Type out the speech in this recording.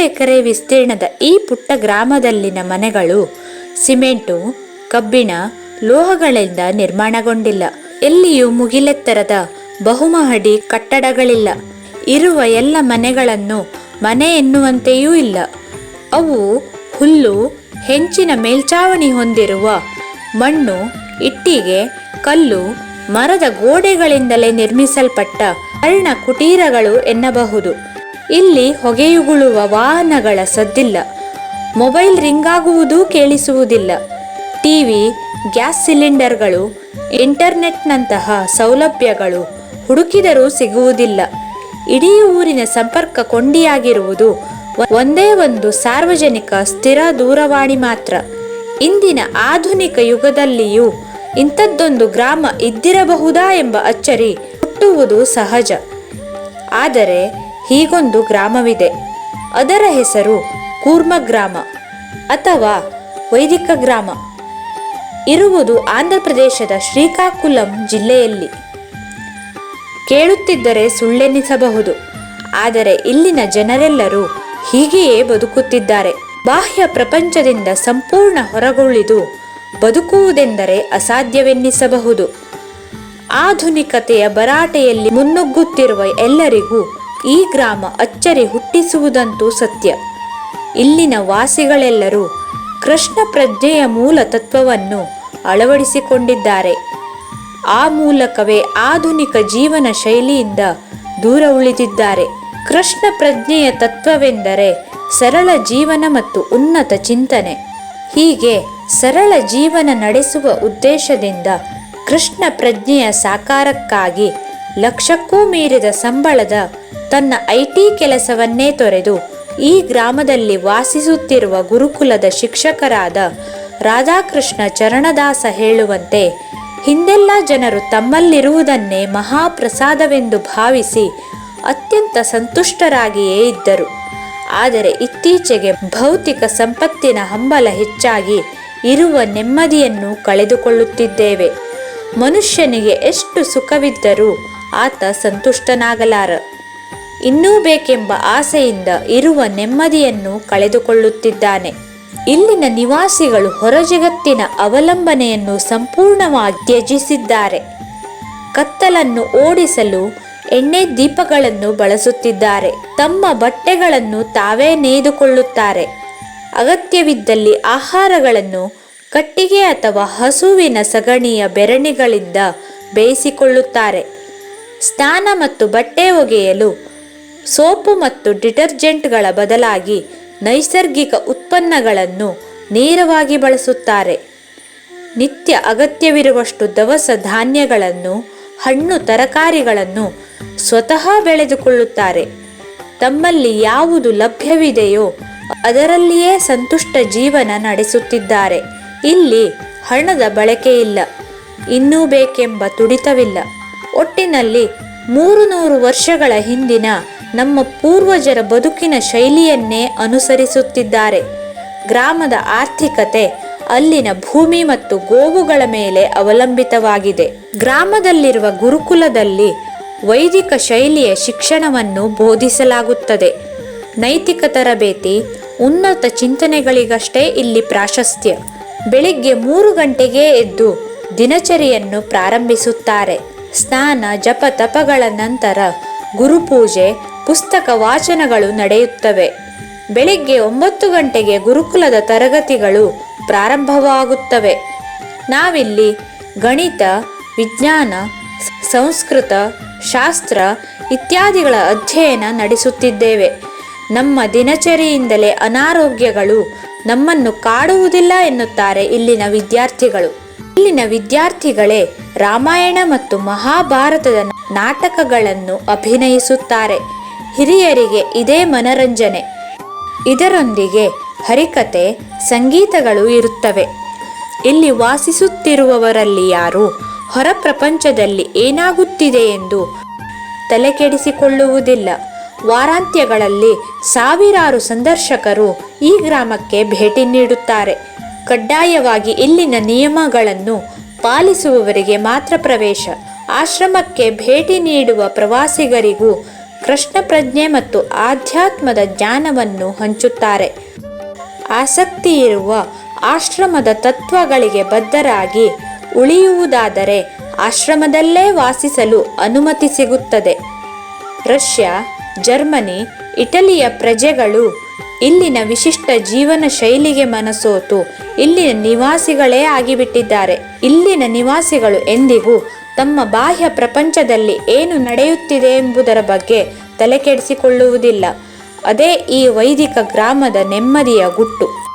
ಎಕರೆ ವಿಸ್ತೀರ್ಣದ ಈ ಪುಟ್ಟ ಗ್ರಾಮದಲ್ಲಿನ ಮನೆಗಳು, ಸಿಮೆಂಟು, ಕಬ್ಬಿಣ ಲೋಹಗಳಿಂದ ನಿರ್ಮಾಣಗೊಂಡಿಲ್ಲ. ಎಲ್ಲಿಯೂ ಮುಗಿಲೆತ್ತರದ ಬಹುಮಹಡಿ ಕಟ್ಟಡಗಳಿಲ್ಲ. ಇರುವ ಎಲ್ಲ ಮನೆಗಳನ್ನು ಮನೆ ಎನ್ನುವಂತೆಯೂ ಇಲ್ಲ. ಅವು ಹುಲ್ಲು, ಹೆಂಚಿನ ಮೇಲ್ಚಾವಣಿ ಹೊಂದಿರುವ ಮಣ್ಣು, ಇಟ್ಟಿಗೆ, ಕಲ್ಲು, ಮರದ ಗೋಡೆಗಳಿಂದಲೇ ನಿರ್ಮಿಸಲ್ಪಟ್ಟ ಅರ್ಣ ಕುಟೀರಗಳು ಎನ್ನಬಹುದು. ಇಲ್ಲಿ ಹೊಗೆಯುಗುಳುವ ವಾಹನಗಳ ಸದ್ದಿಲ್ಲ. ಮೊಬೈಲ್ ರಿಂಗಾಗುವುದೂ ಕೇಳಿಸುವುದಿಲ್ಲ. ಟಿವಿ, ಗ್ಯಾಸ್ ಸಿಲಿಂಡರ್ಗಳು, ಇಂಟರ್ನೆಟ್ನಂತಹ ಸೌಲಭ್ಯಗಳು ಹುಡುಕಿದರೂ ಸಿಗುವುದಿಲ್ಲ. ಇಡೀ ಊರಿನ ಸಂಪರ್ಕ ಕೊಂಡಿಯಾಗಿರುವುದು ಒಂದೇ ಒಂದು ಸಾರ್ವಜನಿಕ ಸ್ಥಿರ ದೂರವಾಣಿ ಮಾತ್ರ. ಇಂದಿನ ಆಧುನಿಕ ಯುಗದಲ್ಲಿಯೂ ಇಂಥದ್ದೊಂದು ಗ್ರಾಮ ಇದ್ದಿರಬಹುದಾ ಎಂಬ ಅಚ್ಚರಿ ಹುಟ್ಟುವುದು ಸಹಜ. ಆದರೆ ಹೀಗೊಂದು ಗ್ರಾಮವಿದೆ. ಅದರ ಹೆಸರು ಕೂರ್ಮ ಗ್ರಾಮ ಅಥವಾ ವೈದಿಕ ಗ್ರಾಮ. ಇರುವುದು ಆಂಧ್ರ ಪ್ರದೇಶದ ಶ್ರೀಕಾಕುಲಂ ಜಿಲ್ಲೆಯಲ್ಲಿ. ಕೇಳುತ್ತಿದ್ದರೆ ಸುಳ್ಳೆನಿಸಬಹುದು. ಆದರೆ ಇಲ್ಲಿನ ಜನರೆಲ್ಲರೂ ಹೀಗೆಯೇ ಬದುಕುತ್ತಿದ್ದಾರೆ. ಬಾಹ್ಯ ಪ್ರಪಂಚದಿಂದ ಸಂಪೂರ್ಣ ಹೊರಗುಳಿದು ಬದುಕುವುದೆಂದರೆ ಅಸಾಧ್ಯವೆನ್ನಿಸಬಹುದು. ಆಧುನಿಕತೆಯ ಭರಾಟೆಯಲ್ಲಿ ಮುನ್ನುಗ್ಗುತ್ತಿರುವ ಎಲ್ಲರಿಗೂ ಈ ಗ್ರಾಮ ಅಚ್ಚರಿ ಹುಟ್ಟಿಸುವುದಂತೂ ಸತ್ಯ. ಇಲ್ಲಿನ ವಾಸಿಗಳೆಲ್ಲರೂ ಕೃಷ್ಣ ಪ್ರಜ್ಞೆಯ ಮೂಲ ತತ್ವವನ್ನು ಅಳವಡಿಸಿಕೊಂಡಿದ್ದಾರೆ. ಆ ಮೂಲಕವೇ ಆಧುನಿಕ ಜೀವನ ಶೈಲಿಯಿಂದ ದೂರ ಉಳಿದಿದ್ದಾರೆ. ಕೃಷ್ಣ ಪ್ರಜ್ಞೆಯ ತತ್ವವೆಂದರೆ ಸರಳ ಜೀವನ ಮತ್ತು ಉನ್ನತ ಚಿಂತನೆ. ಹೀಗೆ ಸರಳ ಜೀವನ ನಡೆಸುವ ಉದ್ದೇಶದಿಂದ ಕೃಷ್ಣ ಪ್ರಜ್ಞೆಯ ಸಾಕಾರಕ್ಕಾಗಿ ಲಕ್ಷಕ್ಕೂ ಮೀರಿದ ಸಂಬಳದ ತನ್ನ ಐಟಿ ಕೆಲಸವನ್ನೇ ತೊರೆದು ಈ ಗ್ರಾಮದಲ್ಲಿ ವಾಸಿಸುತ್ತಿರುವ ಗುರುಕುಲದ ಶಿಕ್ಷಕರಾದ ರಾಧಾಕೃಷ್ಣ ಚರಣದಾಸ ಹೇಳುವಂತೆ ಹಿಂದೆಲ್ಲ ಜನರು ತಮ್ಮಲ್ಲಿರುವುದನ್ನೇ ಮಹಾಪ್ರಸಾದವೆಂದು ಭಾವಿಸಿ ಅತ್ಯಂತ ಸಂತುಷ್ಟರಾಗಿಯೇ ಇದ್ದರು. ಆದರೆ ಇತ್ತೀಚೆಗೆ ಭೌತಿಕ ಸಂಪತ್ತಿನ ಹಂಬಲ ಹೆಚ್ಚಾಗಿ ಇರುವ ನೆಮ್ಮದಿಯನ್ನು ಕಳೆದುಕೊಳ್ಳುತ್ತಿದ್ದೇವೆ. ಮನುಷ್ಯನಿಗೆ ಎಷ್ಟು ಸುಖವಿದ್ದರೂ ಆತ ಸಂತುಷ್ಟನಾಗಲಾರ. ಇನ್ನೂ ಬೇಕೆಂಬ ಆಸೆಯಿಂದ ಇರುವ ನೆಮ್ಮದಿಯನ್ನು ಕಳೆದುಕೊಳ್ಳುತ್ತಿದ್ದಾನೆ. ಇಲ್ಲಿನ ನಿವಾಸಿಗಳು ಹೊರಜಗತ್ತಿನ ಅವಲಂಬನೆಯನ್ನು ಸಂಪೂರ್ಣವಾಗಿ ತ್ಯಜಿಸಿದ್ದಾರೆ. ಕತ್ತಲನ್ನು ಓಡಿಸಲು ಎಣ್ಣೆ ದೀಪಗಳನ್ನು ಬಳಸುತ್ತಿದ್ದಾರೆ. ತಮ್ಮ ಬಟ್ಟೆಗಳನ್ನು ತಾವೇ ನೇಯ್ದುಕೊಳ್ಳುತ್ತಾರೆ. ಅಗತ್ಯವಿದ್ದಲ್ಲಿ ಆಹಾರಗಳನ್ನು ಕಟ್ಟಿಗೆ ಅಥವಾ ಹಸುವಿನ ಸಗಣಿಯ ಬೆರಣಿಗಳಿಂದ ಬೇಯಿಸಿಕೊಳ್ಳುತ್ತಾರೆ. ಸ್ನಾನ ಮತ್ತು ಬಟ್ಟೆ ಒಗೆಯಲು, ಸೋಪು ಮತ್ತು ಡಿಟರ್ಜೆಂಟ್ಗಳ ಬದಲಾಗಿ ನೈಸರ್ಗಿಕ ಉತ್ಪನ್ನಗಳನ್ನು ನೇರವಾಗಿ ಬಳಸುತ್ತಾರೆ. ನಿತ್ಯ ಅಗತ್ಯವಿರುವಷ್ಟು ದವಸ ಧಾನ್ಯಗಳನ್ನು, ಹಣ್ಣು ತರಕಾರಿಗಳನ್ನು ಸ್ವತಃ ಬೆಳೆದುಕೊಳ್ಳುತ್ತಾರೆ. ತಮ್ಮಲ್ಲಿ ಯಾವುದು ಲಭ್ಯವಿದೆಯೋ ಅದರಲ್ಲಿಯೇ ಸಂತುಷ್ಟ ಜೀವನ ನಡೆಸುತ್ತಿದ್ದಾರೆ. ಇಲ್ಲಿ ಹಣದ ಬಳಕೆಯಿಲ್ಲ, ಇನ್ನೂ ಬೇಕೆಂಬ ತುಡಿತವಿಲ್ಲ. ಒಟ್ಟಿನಲ್ಲಿ ಮೂರು ನೂರು ವರ್ಷಗಳ ಹಿಂದಿನ ನಮ್ಮ ಪೂರ್ವಜರ ಬದುಕಿನ ಶೈಲಿಯನ್ನೇ ಅನುಸರಿಸುತ್ತಿದ್ದಾರೆ. ಗ್ರಾಮದ ಆರ್ಥಿಕತೆ ಅಲ್ಲಿನ ಭೂಮಿ ಮತ್ತು ಗೋವುಗಳ ಮೇಲೆ ಅವಲಂಬಿತವಾಗಿದೆ. ಗ್ರಾಮದಲ್ಲಿರುವ ಗುರುಕುಲದಲ್ಲಿ ವೈದಿಕ ಶೈಲಿಯ ಶಿಕ್ಷಣವನ್ನು ಬೋಧಿಸಲಾಗುತ್ತದೆ. ನೈತಿಕ ತರಬೇತಿ, ಉನ್ನತ ಚಿಂತನೆಗಳಿಗಷ್ಟೇ ಇಲ್ಲಿ ಪ್ರಾಶಸ್ತ್ಯ. ಬೆಳಿಗ್ಗೆ ಮೂರು ಗಂಟೆಗೆ ಎದ್ದು ದಿನಚರಿಯನ್ನು ಪ್ರಾರಂಭಿಸುತ್ತಾರೆ. ಸ್ನಾನ, ಜಪ, ತಪಗಳ ನಂತರ ಗುರುಪೂಜೆ, ಪುಸ್ತಕ ವಾಚನಗಳು ನಡೆಯುತ್ತವೆ. ಬೆಳಿಗ್ಗೆ ಒಂಬತ್ತು ಗಂಟೆಗೆ ಗುರುಕುಲದ ತರಗತಿಗಳು ಪ್ರಾರಂಭವಾಗುತ್ತವೆ. ನಾವಿಲ್ಲಿ ಗಣಿತ, ವಿಜ್ಞಾನ, ಸಂಸ್ಕೃತ, ಶಾಸ್ತ್ರ ಇತ್ಯಾದಿಗಳ ಅಧ್ಯಯನ ನಡೆಸುತ್ತಿದ್ದೇವೆ. ನಮ್ಮ ದಿನಚರಿಯಿಂದಲೇ ಅನಾರೋಗ್ಯಗಳು ನಮ್ಮನ್ನು ಕಾಡುವುದಿಲ್ಲ ಎನ್ನುತ್ತಾರೆ ಇಲ್ಲಿನ ವಿದ್ಯಾರ್ಥಿಗಳು. ಇಲ್ಲಿನ ವಿದ್ಯಾರ್ಥಿಗಳೇ ರಾಮಾಯಣ ಮತ್ತು ಮಹಾಭಾರತದ ನಾಟಕಗಳನ್ನು ಅಭಿನಯಿಸುತ್ತಾರೆ. ಹಿರಿಯರಿಗೆ ಇದೇ ಮನರಂಜನೆ. ಇದರೊಂದಿಗೆ ಹರಿಕತೆ, ಸಂಗೀತಗಳು ಇರುತ್ತವೆ. ಇಲ್ಲಿ ವಾಸಿಸುತ್ತಿರುವವರಲ್ಲಿ ಯಾರು ಹೊರ ಪ್ರಪಂಚದಲ್ಲಿ ಏನಾಗುತ್ತಿದೆ ಎಂದು ತಲೆಕೆಡಿಸಿಕೊಳ್ಳುವುದಿಲ್ಲ. ವಾರಾಂತ್ಯಗಳಲ್ಲಿ ಸಾವಿರಾರು ಸಂದರ್ಶಕರು ಈ ಗ್ರಾಮಕ್ಕೆ ಭೇಟಿ ನೀಡುತ್ತಾರೆ. ಕಡ್ಡಾಯವಾಗಿ ಇಲ್ಲಿನ ನಿಯಮಗಳನ್ನು ಪಾಲಿಸುವವರಿಗೆ ಮಾತ್ರ ಪ್ರವೇಶ. ಆಶ್ರಮಕ್ಕೆ ಭೇಟಿ ನೀಡುವ ಪ್ರವಾಸಿಗರಿಗೂ ಕೃಷ್ಣ ಪ್ರಜ್ಞೆ ಮತ್ತು ಆಧ್ಯಾತ್ಮದ ಜ್ಞಾನವನ್ನು ಹಂಚುತ್ತಾರೆ. ಆಸಕ್ತಿ ಇರುವ ಆಶ್ರಮದ ತತ್ವಗಳಿಗೆ ಬದ್ಧರಾಗಿ ಉಳಿಯುವುದಾದರೆ ಆಶ್ರಮದಲ್ಲೇ ವಾಸಿಸಲು ಅನುಮತಿ ಸಿಗುತ್ತದೆ. ರಷ್ಯಾ, ಜರ್ಮನಿ, ಇಟಲಿಯ ಪ್ರಜೆಗಳು ಇಲ್ಲಿನ ವಿಶಿಷ್ಟ ಜೀವನ ಶೈಲಿಗೆ ಮನಸೋತು. ಇಲ್ಲಿನ ನಿವಾಸಿಗಳೇ ಆಗಿಬಿಟ್ಟಿದ್ದಾರೆ. ಇಲ್ಲಿನ ನಿವಾಸಿಗಳು ಎಂದಿಗೂ ತಮ್ಮ ಬಾಹ್ಯ ಪ್ರಪಂಚದಲ್ಲಿ ಏನು ನಡೆಯುತ್ತಿದೆ ಎಂಬುದರ ಬಗ್ಗೆ ತಲೆಕೆಡಿಸಿಕೊಳ್ಳುವುದಿಲ್ಲ. ಅದೇ ಈ ವೈದಿಕ ಗ್ರಾಮದ ನೆಮ್ಮದಿಯ ಗುಟ್ಟು.